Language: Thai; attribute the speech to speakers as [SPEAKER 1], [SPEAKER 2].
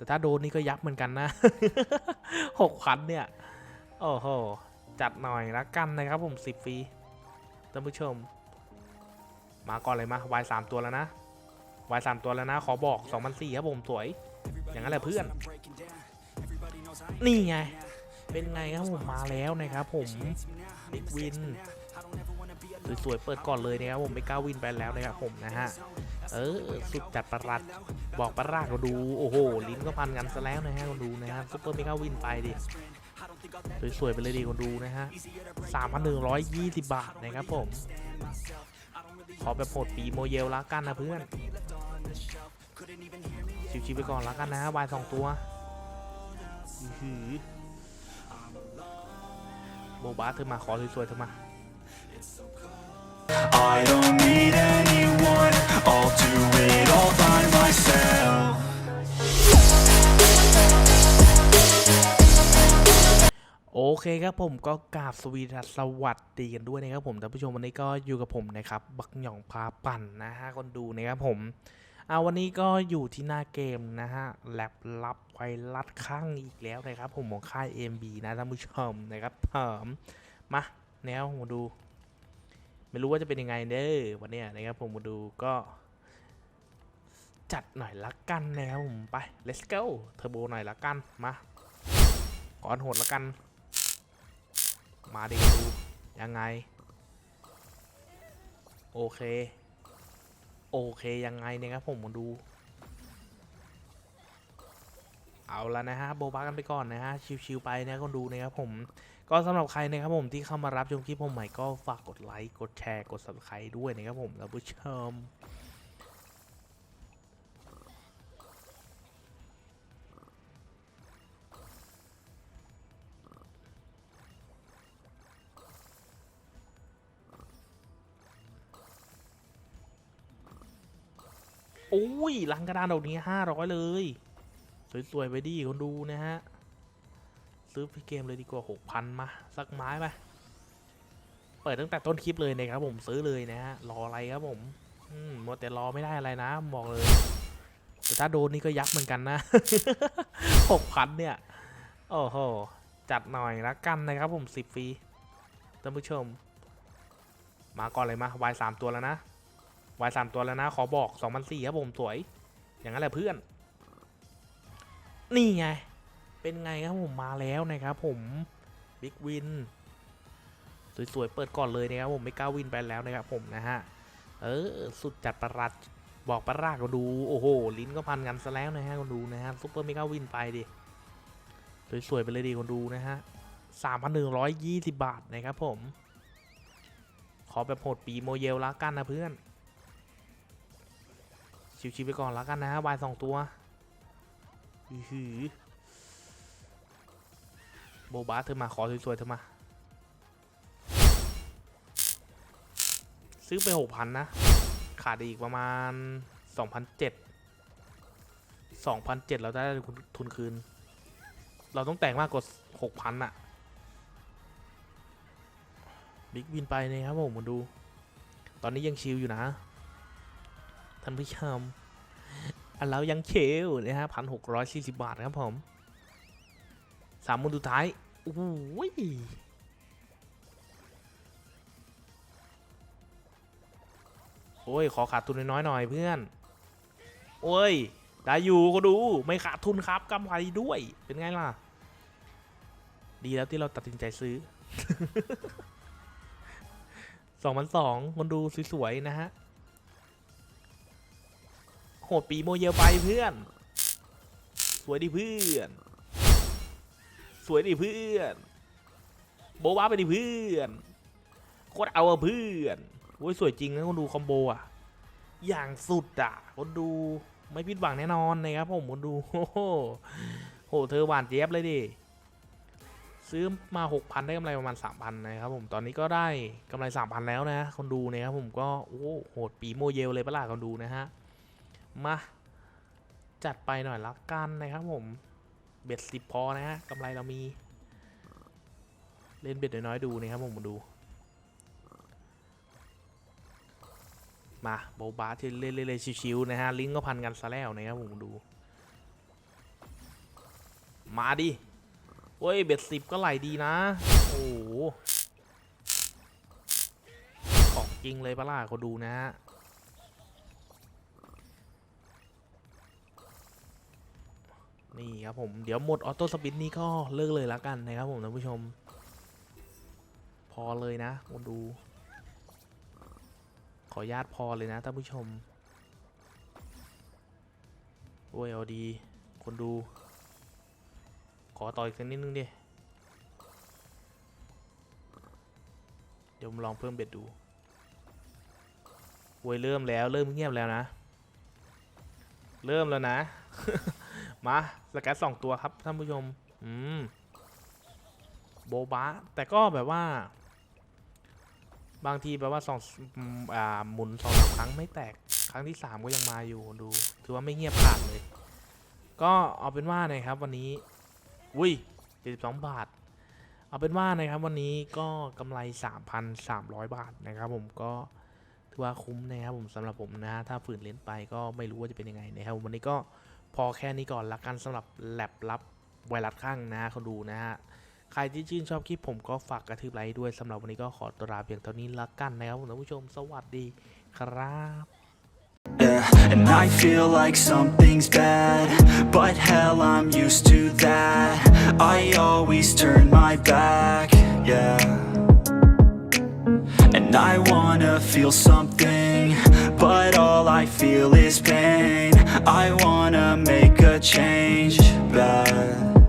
[SPEAKER 1] แต่ถ้าโดนนี่ก็ยับเหมือนกันนะหกพันเนี่ย โอ้โห จัดหน่อยละกันนะครับผมสิบฟรีท่านผู้ชม มาก่อนเลยมาวายสามตัวแล้วนะวายสามตัวแล้วนะ ขอบอกสองพันสี่ครับผมสวย อย่างนั้นแหละเพื่อน นี่ไง เป็นไงครับผมมาแล้วนะครับผมบิ๊กวินสวยๆเปิดก่อนเลยนะครับผมไปก้าวินไปแล้วนะครับผมนะฮะ เออสุดจัดประหลัด บอกประหลัดก็ดู โอ้โห ลิ้นก็พันกันซะแล้วนะฮะคนดูนะฮะซุปเปอร์เมกาวินไปดิ สวยๆไปเลยดีคนดูนะฮะ3,120บาทนะครับผม ขอแบบโหดปีโมเยลละกันนะเพื่อน ชิวๆไปก่อนละกันนะวายสองตัวหือโบบาเธอมาขอสวยๆเธอมา
[SPEAKER 2] I don't need anyone, I'll do it all by myself.
[SPEAKER 1] โอเคครับผมก็กราบสวีดัสวัสดีกันด้วยนะครับผมท่านผู้ชมวันนี้ก็อยู่กับผมนะครับบักหย่องพาปั่นนะฮะคนดูนะครับผมเอาวันนี้ก็อยู่ที่หน้าเกมนะฮะแลบลับไวรัสข้างอีกแล้วนะครับผมของค่าย MB นะท่านผู้ชมนะครับผมมาแนวมาดู ไม่รู้ว่าจะเป็นยังไงเด้อวันนี้นะครับผมมาดูก็ จัดหน่อยละกันนะครับผมไป let's go เทอร์โบหน่อยละกันมาก่อนโหดละกัน มาดิดูยังไง โอเค โอเคยังไงเนี่ยครับผมมาดู เอาละนะฮะโบบากันไปก่อนนะฮะชิวๆไปนะคนดูนะครับผม ก็สำหรับใครนะครับผมที่เข้ามารับชมคลิปผมใหม่ก็ฝากกดไลค์กดแชร์กด subscribe ด้วยนะครับผมท่านผู้ชมโอ้ยลังกระดานดอกนี้ห้าร้อยเลย สวยๆไปดิคนดูนะฮะ ซื้อพี่เกมเลยดีกว่าหกพันมา สักไม้ไปเปิดตั้งแต่ต้นคลิปเลยนะครับผมซื้อเลยนะฮะรออะไรครับผมอืมมัวแต่รอไม่ได้อะไรนะบอกเลยแต่ถ้าโดนนี่ก็ยับเหมือนกันนะหกพันเนี่ย โอ้โห จัดหน่อยละกันนะครับผมสิบฟรีท่านผู้ชม มาก่อนเลยมาวายสามตัวแล้วนะวายสามตัวแล้วนะ ขอบอกสองพันสี่ครับผมสวย อย่างนั้นแหละเพื่อน นี่ไง เป็นไงครับผมมาแล้วนะครับผมบิ๊กวินสวยๆเปิดก่อนเลยนะครับผมไม่กล้าวินไปแล้วนะครับผมนะฮะเออสุดจัดประหลัดบอกประหลัดก็ดูโอ้โหลิ้นก็พันกันซะแล้วนะฮะคนดูนะฮะซุปเปอร์ไม่กล้าวินไปดิสวยๆไปเลยดีคนดูนะฮะสามพันหนึ่งร้อยยี่สิบบาทนะครับผม ขอแบบโหดปีโมเยลละกันนะเพื่อน ชิวๆไปก่อนล้วกันนะวายสองตัวอือหือ โบบาเธอมาขอสวยๆเธอมา ซื้อไปหกพันนะ ขาดอีกประมาณสองพันเจ็ดสองพันเจ็ดเราได้ทุนคืน เราต้องแต่งมากกว่าหกพันอะบิ๊กวินไปนะครับผมมาดู ตอนนี้ยังชิลอยู่นะ ท่านผู้ชมอันเรายังเชลนะฮะพันหกร้อยสี่สิบบาทครับผม สามมุนสุดท้ายโอ้ยโอ้ย ขอขาดทุนน้อยๆหน่อยเพื่อน โอ้ย ได้อยู่ก็ดู ไม่ขาดทุนครับกำไรด้วย เป็นไงล่ะ ดีแล้วที่เราตัดสินใจซื้อสองพันสองคนดูสวยๆนะฮะ โหดปีโมเยลไปเพื่อน สวยดิเพื่อน วยดิเพื่อน โบบ้าไปดิเพื่อน โคตรเอาอะเพื่อนโอ้ยสวยจริงนะคนดูคอมโบอะ อย่างสุดอะคนดูไม่ผิดหวังแน่นอนนะครับผมคนดูโอ้โหโหเธอหวานเจี๊ยบเลยดิ ซื้อมาหกพันได้กำไรประมาณสามพันนะครับผมตอนนี้ก็ได้กำไรสามพันแล้วนะคนดูนะครับผมก็โอ้โหโหดปีโมเยลเลยปะล่ะคนดูนะฮะมาจัดไปหน่อยละกันนะครับผม เบ็ดสิบพอนะฮะกำไรเรามี เล่นเบ็ดน้อยๆดูนะครับผมมาดู มาโบบาที่เล่นๆชิวๆนะฮะ ลิงก์ก็พันกันซะแล้วนะครับผมดู มาดิเว้ยเบ็ดสิบก็ไหลดีนะ โอ้โหของจริงเลยปะล่ะเขาดูนะฮะ นี่ครับผม เดี๋ยวหมดออโต้สปินนี้ก็เลิกเลยแล้วกันนะครับผมท่านผู้ชม พอเลยนะคนดู ขออนุญาตพอเลยนะท่านผู้ชมโอ้ยเอาดีคนดู ขอต่ออีกสักนิดนึงดิ เดี๋ยวมลองเพิ่มเบ็ดดูโวยเริ่มแล้วเริ่มเงียบแล้วนะ เริ่มแล้วนะ มาสแกตสองตัวครับท่านผู้ชม อืม โบบะแต่ก็แบบว่า บางทีแบบว่าสองอ่าหมุนสองสามครั้งไม่แตก ครั้งที่สามก็ยังมาอยู่ดู ถือว่าไม่เงียบขาดเลย ก็เอาเป็นว่านะครับ วันนี้ อุ้ย72บาท เอาเป็นว่านะครับวันนี้ก็กำไร3,300บาทนะครับ ผมก็ถือว่าคุ้มนะครับผมสำหรับผมนะถ้าฝืนเล่นไปก็ไม่รู้ว่าจะเป็นยังไงนะครับวันนี้ก็ พอแค่นี้ก่อนละกันสำหรับแลบรับไวรัสข้างนะเขาดูนะฮะ ใครที่ชื่นชอบคลิปผมก็ฝากกระทืบไลค์ด้วยสำหรับวันนี้ก็ขอตัวลาเพียงเท่านี้ละกันนะครับท่านผู้ชมสวัสดีครับ
[SPEAKER 2] Yeah, and I feel like something's bad But hell, I'm used to that I always turn my back, yeah And I wanna feel something But all I feel is pain I wanna make a change, bad